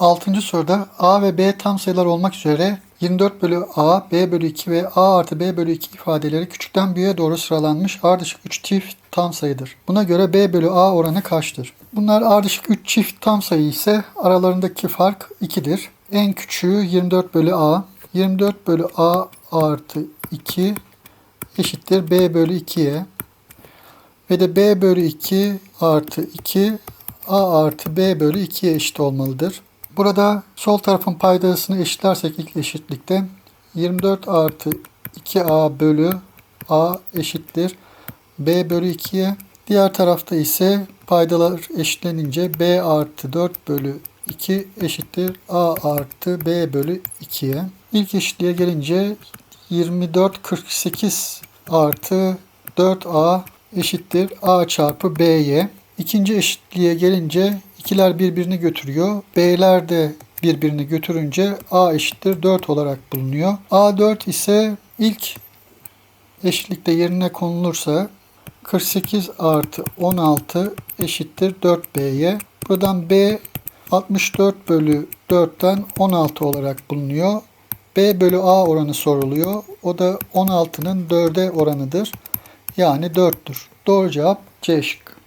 6. soruda a ve b tam sayılar olmak üzere 24 bölü a, b bölü 2 ve a artı b bölü 2 ifadeleri küçükten büyüğe doğru sıralanmış ardışık 3 çift tam sayıdır. Buna göre b bölü a oranı kaçtır? Bunlar ardışık 3 çift tam sayı ise aralarındaki fark 2'dir. En küçüğü 24 bölü a. 24 bölü a artı 2 eşittir b bölü 2'ye. Ve de b bölü 2 artı 2 a artı b bölü 2'ye eşit olmalıdır. Burada sol tarafın paydasını eşitlersek ilk eşitlikte 24 artı 2a bölü a eşittir b bölü 2'ye. Diğer tarafta ise paydalar eşitlenince b artı 4 bölü 2 eşittir a artı b bölü 2'ye. İlk eşitliğe gelince 24 48 artı 4a eşittir a çarpı b'ye. İkinci eşitliğe gelince ikiler birbirini götürüyor. B'ler de birbirini götürünce a eşittir 4 olarak bulunuyor. a4 ise ilk eşitlikte yerine konulursa 48 artı 16 eşittir 4b'ye. Buradan b 64 bölü 4'ten 16 olarak bulunuyor. B bölü A oranı soruluyor. O da 16'nın 4'e oranıdır. Yani 4'tür. Doğru cevap C şıkkı.